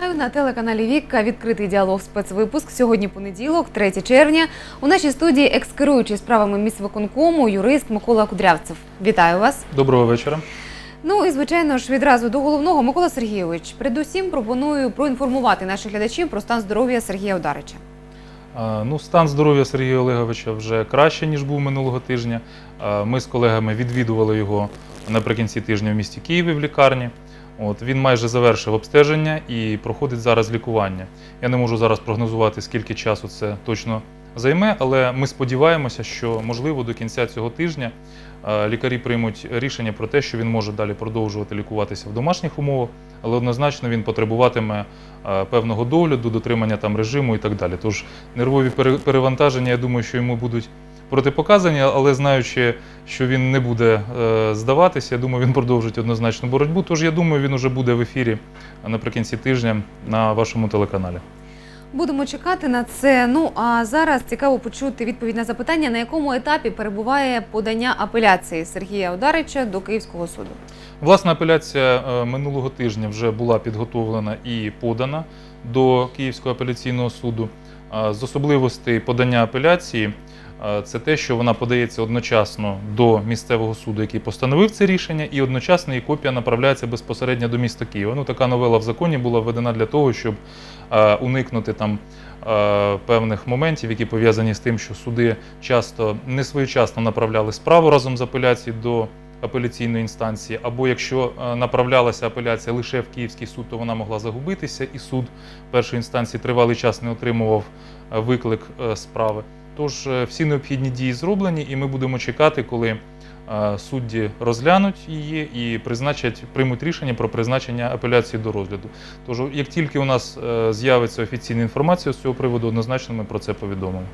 Вітаю на телеканалі Вікка. Відкритий діалог спецвипуск. Сьогодні понеділок, 3 червня. У нашій студії екс-керуючий справами міськвиконкому юрист Микола Кудрявцев. Вітаю вас. Доброго вечора. Ну і звичайно ж відразу до головного Микола Сергійович. Передусім пропоную проінформувати наших глядачів про стан здоров'я Сергія Ударича. Ну, стан здоров'я Сергія Олеговича вже краще, ніж був минулого тижня. Ми з колегами відвідували його наприкінці тижня в місті Києві в лікарні. От, він майже завершив обстеження і проходить зараз лікування. Я не можу зараз прогнозувати, скільки часу це точно займе, але ми сподіваємося, що можливо до кінця цього тижня е, лікарі приймуть рішення про те, що він може далі продовжувати лікуватися в домашніх умовах, але однозначно він потребуватиме е, певного догляду, дотримання там режиму і так далі. Тож нервові пере- перевантаження, я думаю, що йому будуть протипоказані, але знаючи, що він не буде е, здаватися, я думаю, він продовжить однозначно боротьбу. Тож я думаю, він уже буде в ефірі наприкінці тижня на вашому телеканалі. Будемо чекати на це. Ну а зараз цікаво почути відповідь на запитання, на якому етапі перебуває подання апеляції Сергія Ударича до Київського суду. Власна апеляція е, минулого тижня вже була підготовлена і подана до Київського апеляційного суду. З особливостей подання апеляції це те, що вона подається одночасно до місцевого суду, який постановив це рішення, і одночасно її копія направляється безпосередньо до міста Києва. Ну, така новела в законі була введена для того, щоб е, уникнути там е, певних моментів, які пов'язані з тим, що суди часто не своєчасно направляли справу разом з апеляцією до апеляційної інстанції, або якщо е, направлялася апеляція лише в Київський суд, то вона могла загубитися, і суд першої інстанції тривалий час не отримував е, виклик е, справи. Тож е, всі необхідні дії зроблені, і ми будемо чекати, коли е, судді розглянуть її і призначать, приймуть рішення про призначення апеляції до розгляду. Тож, як тільки у нас е, з'явиться офіційна інформація з цього приводу, однозначно ми про це повідомимо.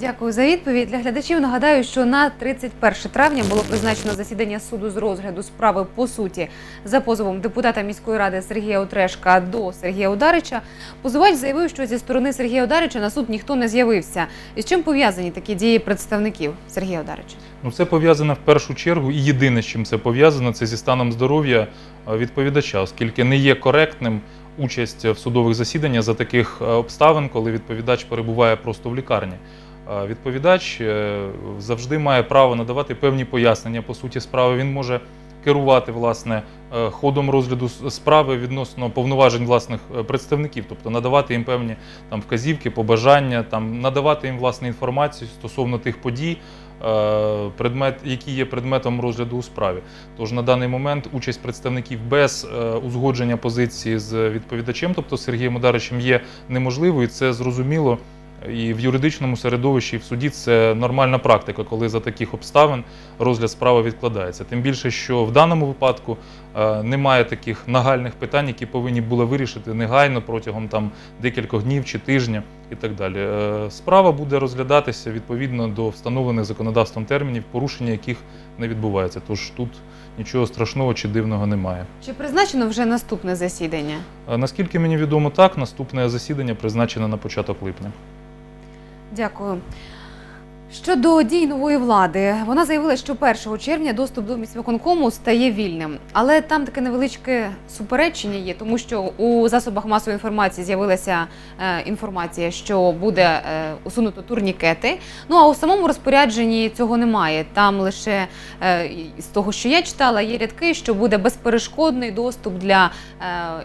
Дякую за відповідь. Для глядачів нагадаю, що на 31 травня було призначено засідання суду з розгляду справи по суті за позовом депутата міської ради Сергія Отрешка до Сергія Ударича. Позивач заявив, що зі сторони Сергія Ударича на суд ніхто не з'явився. І з чим пов'язані такі дії представників Сергія Ударича? Ну, це пов'язано в першу чергу, і єдине, з чим це пов'язано, це зі станом здоров'я е, відповідача, оскільки не є коректним участь в судових засіданнях за таких е, обставин, коли відповідач перебуває просто в лікарні. Е, Відповідач е, завжди має право надавати певні пояснення по суті справи. Він може керувати власне е, ходом розгляду справи відносно повноважень власних представників, тобто надавати їм певні там вказівки, побажання, там надавати їм власне інформацію стосовно тих подій, предмет, які є предметом розгляду у справі. Тож на даний момент участь представників без узгодження позиції з відповідачем, тобто Сергієм Ударичем, є неможливою. і Це зрозуміло. І в юридичному середовищі, і в суді це нормальна практика, коли за таких обставин розгляд справи відкладається. Тим більше, що в даному випадку е, немає таких нагальних питань, які повинні були вирішити негайно протягом там декількох днів чи тижня і так далі. Е, Справа буде розглядатися відповідно до встановлених законодавством термінів, порушення яких не відбувається. Тож тут нічого страшного чи дивного немає. Чи призначено вже наступне засідання? Е, Наскільки мені відомо, так наступне засідання призначене на початок липня. Дякую. Щодо дій нової влади, вона заявила, що 1 червня доступ до міськвиконкому стає вільним. Але там таке невеличке суперечення є, тому що у засобах масової інформації з'явилася е, інформація, що буде е, усунуто турнікети. Ну а у самому розпорядженні цього немає. Там лише е, з того, що я читала, є рядки, що буде безперешкодний доступ для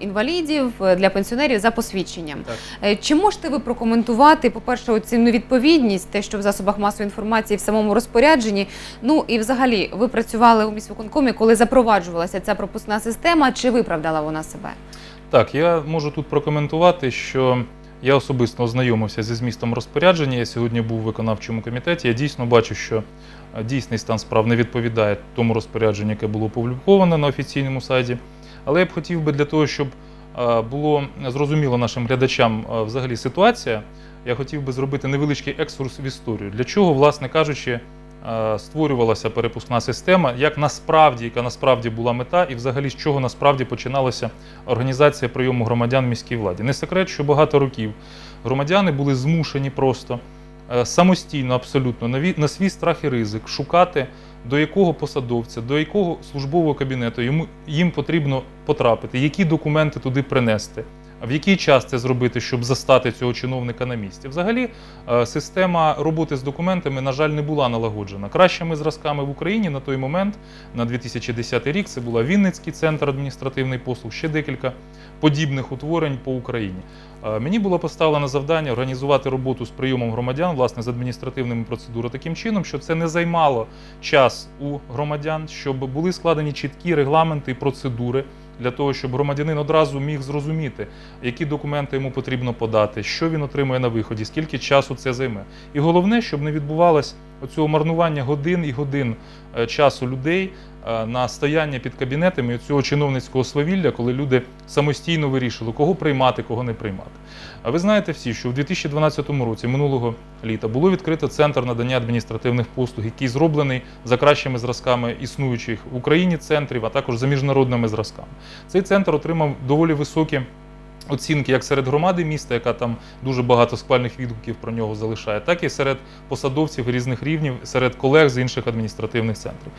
інвалідів, для пенсіонерів за посвідченням. Так. Чи можете ви прокоментувати, по-перше, цю невідповідність, те, що в засобах масової інформації в самому розпорядженні? Ну і взагалі, ви працювали у міськвиконкомі, коли запроваджувалася ця пропускна система, чи виправдала вона себе? Так, я можу тут прокоментувати, що я особисто ознайомився зі змістом розпорядження. Я сьогодні був у виконавчому комітеті. Я дійсно бачу, що е, дійсний стан справ не відповідає тому розпорядженню, яке було опубліковане на офіційному сайті. Але я б хотів би для того, щоб е, було зрозуміло нашим глядачам е, взагалі ситуація, я хотів би зробити невеличкий екскурс в історію. Для чого, власне кажучи, е, створювалася перепускна система, як насправді, яка насправді була мета, і взагалі з чого насправді починалася організація прийому громадян в міській владі. Не секрет, що багато років громадяни були змушені просто е, самостійно, абсолютно на свій страх і ризик шукати, до якого посадовця, до якого службового кабінету йому їм потрібно потрапити, які документи туди принести. В який час це зробити, щоб застати цього чиновника на місці? Взагалі, е, система роботи з документами, на жаль, не була налагоджена. Кращими зразками в Україні на той момент, на 2010 рік, це була Вінницький центр адміністративних послуг, ще декілька подібних утворень по Україні. Е, Мені було поставлено завдання організувати роботу з прийомом громадян, власне, з адміністративними процедурами таким чином, щоб це не займало час у громадян, щоб були складені чіткі регламенти і процедури для того, щоб громадянин одразу міг зрозуміти, які документи йому потрібно подати, що він отримує на виході, скільки часу це займе. І головне, щоб не відбувалось оцього марнування годин і годин е, часу людей на стояння під кабінетами цього чиновницького свавілля, коли люди самостійно вирішили, кого приймати, кого не приймати. А ви знаєте всі, що в 2012 році, минулого літа, було відкрито центр надання адміністративних послуг, який зроблений за кращими зразками існуючих в Україні центрів, а також за міжнародними зразками. Цей центр отримав доволі високі. Оцінки як серед громади міста, яка там дуже багато схвальних відгуків про нього залишає, так і серед посадовців різних рівнів, серед колег з інших адміністративних центрів.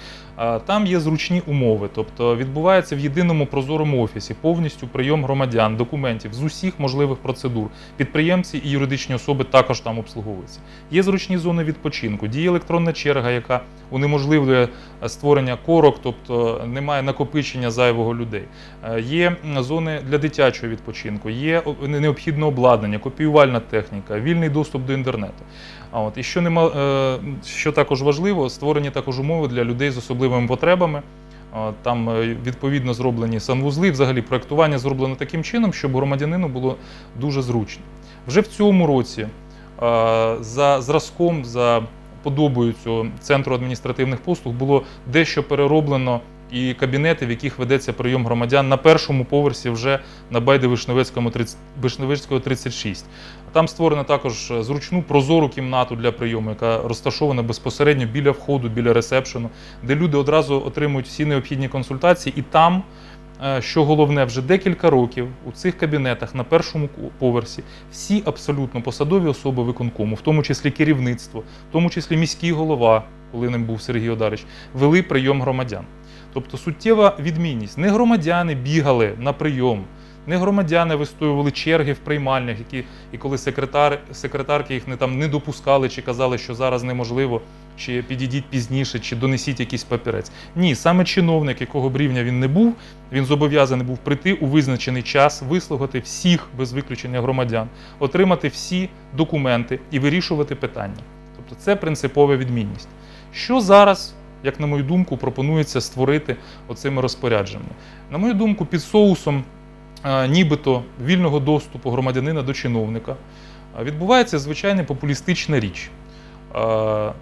Там є зручні умови, тобто відбувається в єдиному прозорому офісі повністю прийом громадян, документів з усіх можливих процедур. Підприємці і юридичні особи також там обслуговуються. Є зручні зони відпочинку, діє електронна черга, яка унеможливлює е, створення корок, тобто немає накопичення зайвого людей. Е, Є зони для дитячого відпочинку, є необхідне обладнання, копіювальна техніка, вільний доступ до інтернету. А от і що нема, е, що також важливо, створені також умови для людей з особливими потребами. Там е, відповідно зроблені санвузли, взагалі проектування зроблено таким чином, щоб громадянину було дуже зручно. Вже в цьому році е, за зразком, за подобою цього центру адміністративних послуг було дещо перероблено і кабінети, в яких ведеться прийом громадян на першому поверсі вже на Байде Вишневецькому 30 Вишневецького 36. Там створено також зручну прозору кімнату для прийому, яка розташована безпосередньо біля входу, біля ресепшену, де люди одразу отримують всі необхідні консультації, і там. е, Що головне, вже декілька років у цих кабінетах на першому поверсі всі абсолютно посадові особи виконкому, в тому числі керівництво, в тому числі міський голова, коли ним був Сергій Одарич, вели прийом громадян. Тобто суттєва відмінність. Не громадяни бігали на прийом, не громадяни вистоювали черги в приймальнях, які і коли секретар, секретарки їх не там не допускали чи казали, що зараз неможливо, чи підійдіть пізніше, чи донесіть якийсь папірець. Ні, саме чиновник, якого б рівня він не був, він зобов'язаний був прийти у визначений час, вислухати всіх без виключення громадян, отримати всі документи і вирішувати питання. Тобто це принципова відмінність. Що зараз, як на мою думку, пропонується створити оцими розпорядженнями? На мою думку, під соусом е, нібито вільного доступу громадянина до чиновника е, відбувається звичайна популістична річ. Е,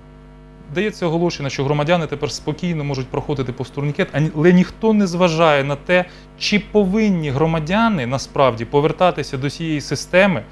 Дається оголошення, що громадяни тепер спокійно можуть проходити повз турнікет, але ніхто не зважає на те, чи повинні громадяни насправді повертатися до цієї системи,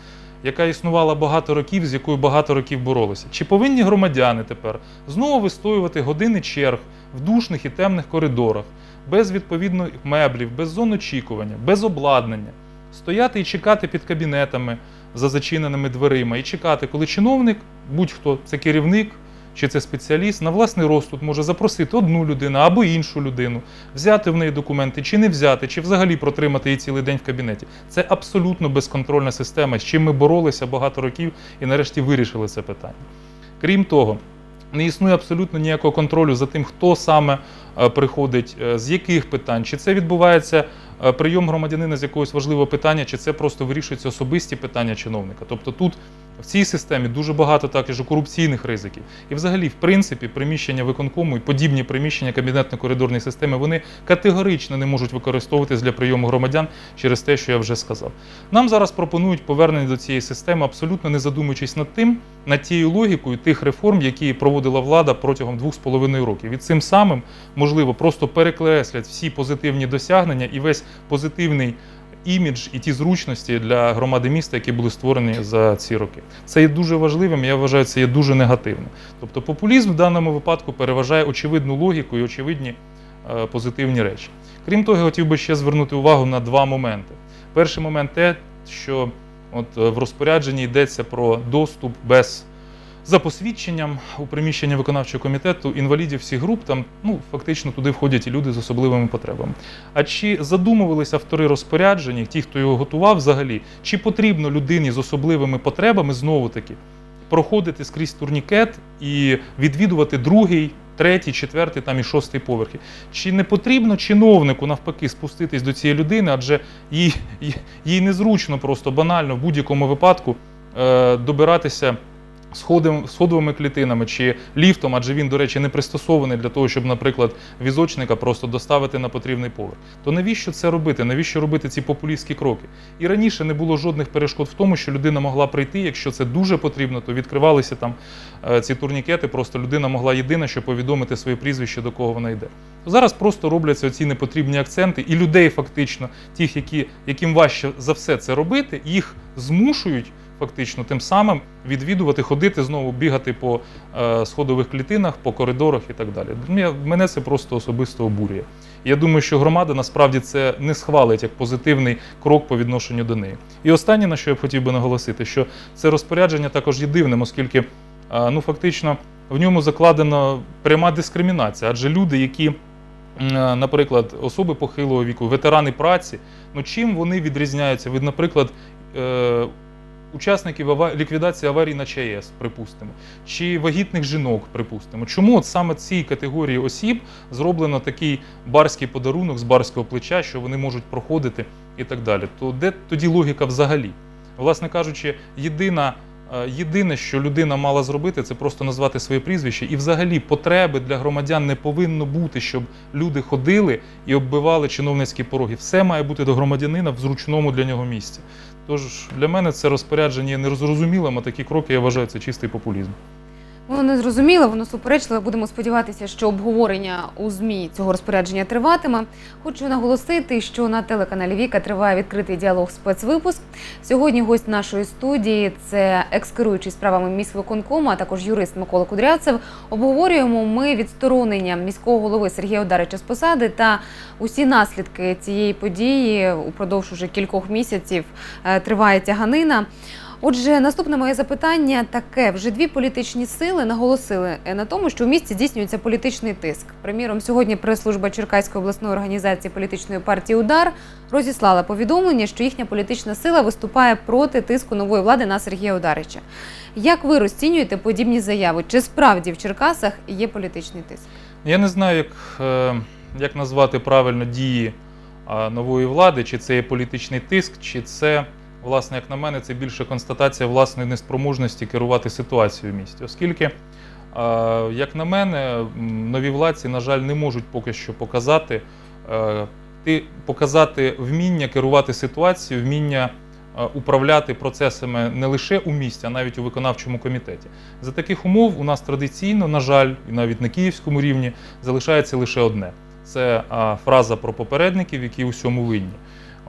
яка існувала багато років, з якою багато років боролися. Чи повинні громадяни тепер знову вистоювати години черг в душних і темних коридорах, без відповідних меблів, без зон очікування, без обладнання, стояти і чекати під кабінетами за зачиненими дверима, і чекати, коли чиновник, будь-хто це керівник. Чи це спеціаліст на власний розсуд може запросити одну людину або іншу людину, взяти в неї документи, чи не взяти, чи взагалі протримати її цілий день в кабінеті. Це абсолютно безконтрольна система, з чим ми боролися багато років і нарешті вирішили це питання. Крім того, не існує абсолютно ніякого контролю за тим, хто саме е, приходить, е, з яких питань, чи це відбувається е, прийом громадянина з якогось важливого питання, чи це просто вирішуються особисті питання чиновника. Тобто тут в цій системі дуже багато також корупційних ризиків. І взагалі, в принципі, приміщення виконкому і подібні приміщення кабінетно-коридорної системи вони категорично не можуть використовуватись для прийому громадян через те, що я вже сказав. Нам зараз пропонують повернення до цієї системи, абсолютно не задумуючись над тим, над тією логікою тих реформ, які проводила влада протягом двох з половиною років. І цим самим, можливо, просто перекреслять всі позитивні досягнення і весь позитивний імідж і ті зручності для громади міста, які були створені за ці роки. Це є дуже важливим. Я вважаю, це є дуже негативним. Тобто, популізм в даному випадку переважає очевидну логіку і очевидні е, позитивні речі. Крім того, я хотів би ще звернути увагу на два моменти. Перший момент те, що от е, в розпорядженні йдеться про доступ без за посвідченням у приміщення виконавчого комітету інвалідів всіх груп. Там ну фактично туди входять і люди з особливими потребами. А чи задумувалися автори розпорядження, ті, хто його готував, взагалі, чи потрібно людині з особливими потребами знову таки проходити скрізь турнікет і відвідувати другий, третій, четвертий там і шостий поверхи? Чи не потрібно чиновнику навпаки спуститись до цієї людини, адже їй, їй- незручно просто банально в будь-якому випадку е, добиратися сходовими клітинами чи ліфтом, адже він, до речі, не пристосований для того, щоб, наприклад, візочника просто доставити на потрібний поверх. То навіщо це робити? Навіщо робити ці популістські кроки? І раніше не було жодних перешкод в тому, що людина могла прийти, якщо це дуже потрібно, то відкривалися там е, ці турнікети. Просто людина могла єдине, що повідомити своє прізвище, до кого вона йде. Зараз просто робляться ці непотрібні акценти, і людей фактично, тих, які, яким важче за все це робити, їх змушують фактично тим самим відвідувати, ходити знову, бігати по е, сходових клітинах, по коридорах і так далі. Мене- це просто особисто обурює. Я думаю, що громада насправді це не схвалить як позитивний крок по відношенню до неї. І останнє, на що я б хотів би наголосити, що це розпорядження також є дивним, оскільки е, ну фактично в ньому закладена пряма дискримінація, адже люди, які е, Наприклад, особи похилого віку, ветерани праці, ну чим вони відрізняються від, наприклад, учасників ава- ліквідації аварій на ЧАЕС, припустимо, чи вагітних жінок, припустимо. Чому от саме цій категорії осіб зроблено такий барський подарунок з барського плеча, що вони можуть проходити і так далі? То де тоді логіка взагалі? Власне кажучи, єдина. е, Єдине, що людина мала зробити, це просто назвати своє прізвище. І взагалі потреби для громадян не повинно бути, щоб люди ходили і оббивали чиновницькі пороги. Все має бути до громадянина в зручному для нього місці. Тож для мене це розпорядження є нерозрозумілим, а такі кроки я вважаю це чистий популізм. Воно не зрозуміло, воно суперечливе. Будемо сподіватися, що обговорення у ЗМІ цього розпорядження триватиме. Хочу наголосити, що на телеканалі Віка триває відкритий діалог спецвипуск. Сьогодні гость нашої студії це екс-керуючий справами міськвиконкому, а також юрист Микола Кудрявцев. Обговорюємо ми відсторонення міського голови Сергія Одарича з посади та усі наслідки цієї події упродовж уже кількох місяців е, триває тяганина. Отже, наступне моє запитання таке: вже дві політичні сили наголосили на тому, що в місті здійснюється політичний тиск. Приміром, сьогодні прес-служба Черкаської обласної організації політичної партії Удар розіслала повідомлення, що їхня політична сила виступає проти тиску нової влади на Сергія Ударича. Як ви розцінюєте подібні заяви? Чи справді в Черкасах є політичний тиск? Я не знаю, як, е, як назвати правильно дії нової влади, чи це є політичний тиск, чи це, власне, як на мене, це більше констатація власної неспроможності керувати ситуацією в місті. Оскільки, е, як на мене, нові владці, на жаль, не можуть поки що показати, е, ти, показати вміння керувати ситуацією, вміння е, управляти процесами не лише у місті, а навіть у виконавчому комітеті. За таких умов у нас традиційно, на жаль, і навіть на київському рівні залишається лише одне: це фраза про попередників, які усьому винні.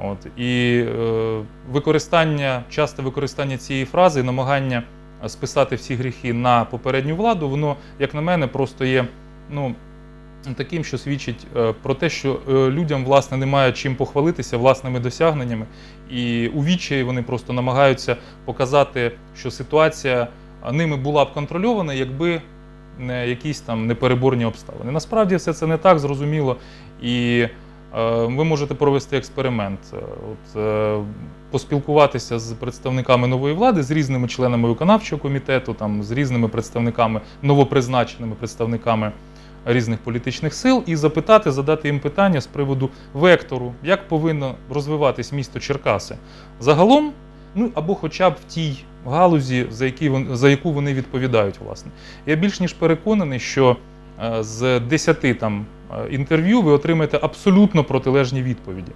От і е, використання, часте використання цієї фрази, намагання е, списати всі гріхи на попередню владу, воно, як на мене, просто є ну, таким, що свідчить е, про те, що е, людям власне немає чим похвалитися власними досягненнями, і у відчаї вони просто намагаються показати, що ситуація ними була б контрольована, якби не якісь там непереборні обставини. Насправді все це не так зрозуміло. І ви можете провести експеримент, Е, от, е, поспілкуватися з представниками нової влади, з різними членами виконавчого комітету, там, з різними представниками, новопризначеними представниками різних політичних сил, і запитати, задати їм питання з приводу вектору, як повинно розвиватись місто Черкаси загалом, ну або хоча б в тій галузі, за, які за яку вони відповідають, власне. Я більш ніж переконаний, що е, з 10 там е, інтерв'ю ви отримаєте абсолютно протилежні відповіді.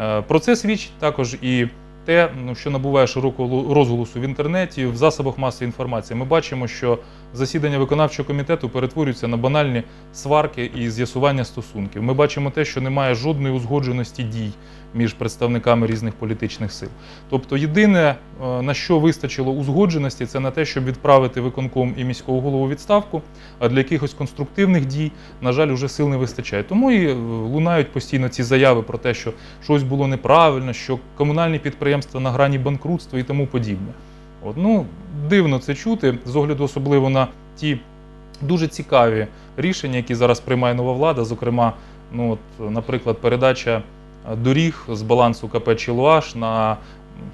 Е, Про це свідчить також і те, ну, що набуває широкого розголосу в інтернеті, в засобах масової інформації. Ми бачимо, що засідання виконавчого комітету перетворюються на банальні сварки і з'ясування стосунків. Ми бачимо те, що немає жодної узгодженості дій між представниками різних політичних сил. Тобто, єдине, е, на що вистачило узгодженості, це на те, щоб відправити виконком і міського голову відставку. А для якихось конструктивних дій, на жаль, уже сил не вистачає. Тому і е, лунають постійно ці заяви про те, що щось було неправильно, що комунальні підприємства на грані банкрутства і тому подібне. От, ну, дивно це чути, з огляду особливо на ті дуже цікаві рішення, які зараз приймає нова влада. Зокрема, ну, от, наприклад, передача доріг з балансу КП Чилуаш на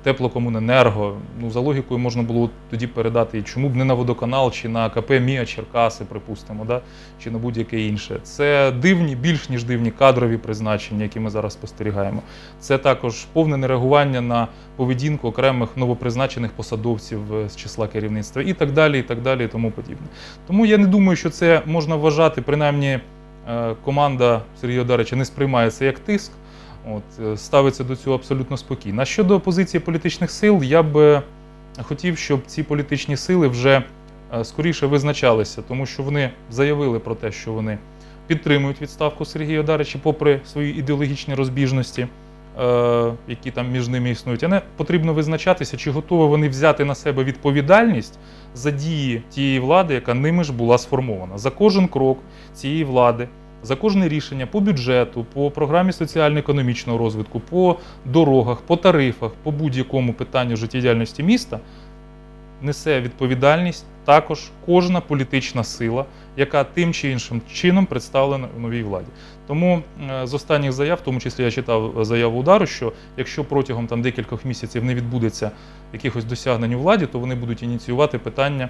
теплокомуненерго. Ну, за логікою можна було тоді передати, чому б не на водоканал, чи на КП Міа Черкаси, припустимо, да? чи на будь-яке інше. Це дивні, більш ніж дивні кадрові призначення, які ми зараз спостерігаємо. Це також повне нереагування на поведінку окремих новопризначених посадовців е, з числа керівництва і так далі, і так далі, і тому подібне. Тому я не думаю, що це можна вважати, принаймні е, команда Сергія Одарича не сприймає це як тиск. От, е, ставиться до цього абсолютно спокійно. А щодо позиції політичних сил, я б хотів, щоб ці політичні сили вже е, скоріше визначалися, тому що вони заявили про те, що вони підтримують відставку Сергія Одарича, попри свої ідеологічні розбіжності, е, які там між ними існують. А не потрібно визначатися, чи готові вони взяти на себе відповідальність за дії тієї влади, яка ними ж була сформована. За кожен крок цієї влади за кожне рішення по бюджету, по програмі соціально-економічного розвитку, по дорогах, по тарифах, по будь-якому питанню життєдіяльності міста несе відповідальність також кожна політична сила, яка тим чи іншим чином представлена у новій владі. Тому е, з останніх заяв, в тому числі я читав заяву удару, що якщо протягом там декількох місяців не відбудеться якихось досягнень у владі, то вони будуть ініціювати питання е,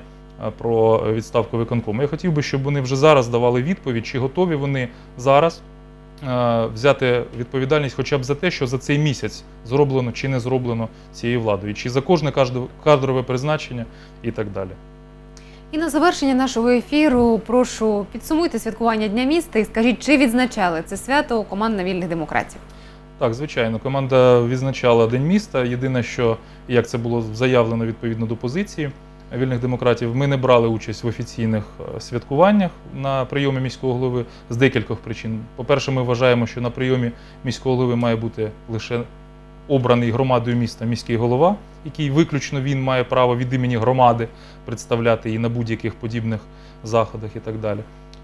про відставку виконкому. Я хотів би, щоб вони вже зараз давали відповідь, чи готові вони зараз е, взяти відповідальність хоча б за те, що за цей місяць зроблено чи не зроблено цією владою, чи за кожне кадрове призначення і так далі. І на завершення нашого ефіру прошу підсумуйте святкування Дня міста і скажіть, чи відзначали це свято команда вільних демократів? Так, звичайно, команда відзначала День міста. Єдине, що як це було заявлено відповідно до позиції вільних демократів, ми не брали участь в офіційних е, святкуваннях на прийомі міського голови з декількох причин. По-перше, ми вважаємо, що на прийомі міського голови має бути лише обраний громадою міста міський голова, який виключно він має право від імені громади представляти її на будь-яких подібних заходах і так далі.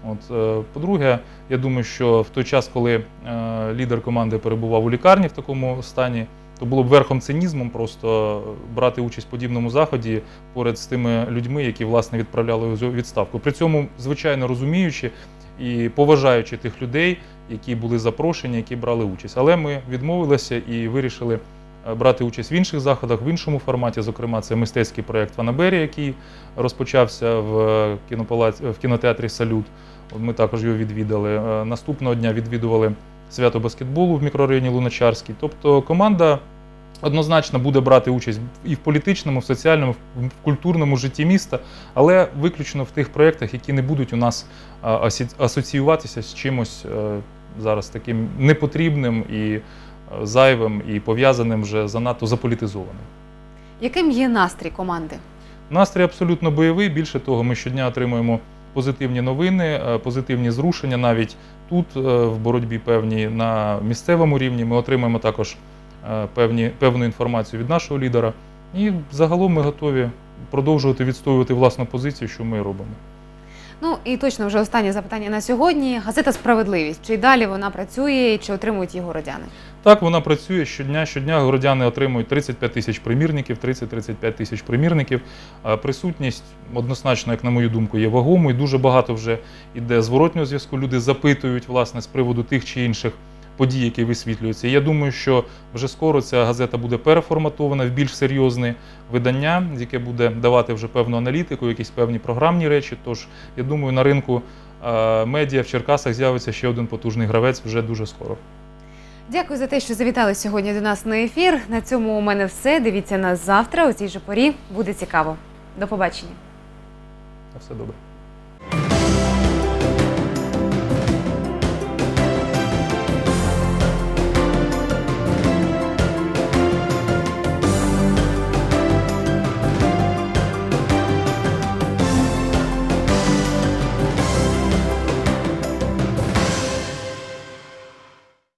От, е, по-друге, я думаю, що в той час, коли е, лідер команди перебував у лікарні в такому стані, то було б верхом цинізмом просто брати участь в подібному заході поряд з тими людьми, які власне відправляли відставку. При цьому, звичайно, розуміючи і поважаючи тих людей, які були запрошені, які брали участь. Але ми відмовилися і вирішили е, брати участь в інших заходах, в іншому форматі. Зокрема, це мистецький проєкт Фанабері, який розпочався в кінопалаці в кінотеатрі Салют. Ми також його відвідали. Е, Наступного дня відвідували свято баскетболу в мікрорайоні Луначарський. Тобто команда однозначно буде брати участь і в політичному, в соціальному, в культурному житті міста, але виключно в тих проєктах, які не будуть у нас асоціюватися з чимось е, зараз таким непотрібним і е, зайвим, і пов'язаним вже занадто заполітизованим. Яким є настрій команди? Настрій абсолютно бойовий. Більше того, ми щодня отримуємо позитивні новини, е, позитивні зрушення навіть тут, в боротьбі певній на місцевому рівні. Ми отримуємо також певні, певну інформацію від нашого лідера. І загалом ми готові продовжувати відстоювати власну позицію, що ми робимо. Ну і точно вже останнє запитання на сьогодні. Газета Справедливість. Чи й далі вона працює, чи отримують її городяни? Так, вона працює щодня. Щодня городяни отримують 35 тисяч примірників, 30-35 тисяч примірників. Е, Присутність однозначно, як на мою думку, є вагомою. Дуже багато вже йде зворотнього зв'язку. Люди запитують власне з приводу тих чи інших подій, які висвітлюються. І я думаю, що вже скоро ця газета буде переформатована в більш серйозне видання, яке буде давати вже певну аналітику, якісь певні програмні речі. Тож я думаю, на ринку е, медіа в Черкасах з'явиться ще один потужний гравець вже дуже скоро. Дякую за те, що завітали сьогодні до нас на ефір. На цьому у мене все. Дивіться нас завтра. У цій же порі буде цікаво. До побачення. На все добре.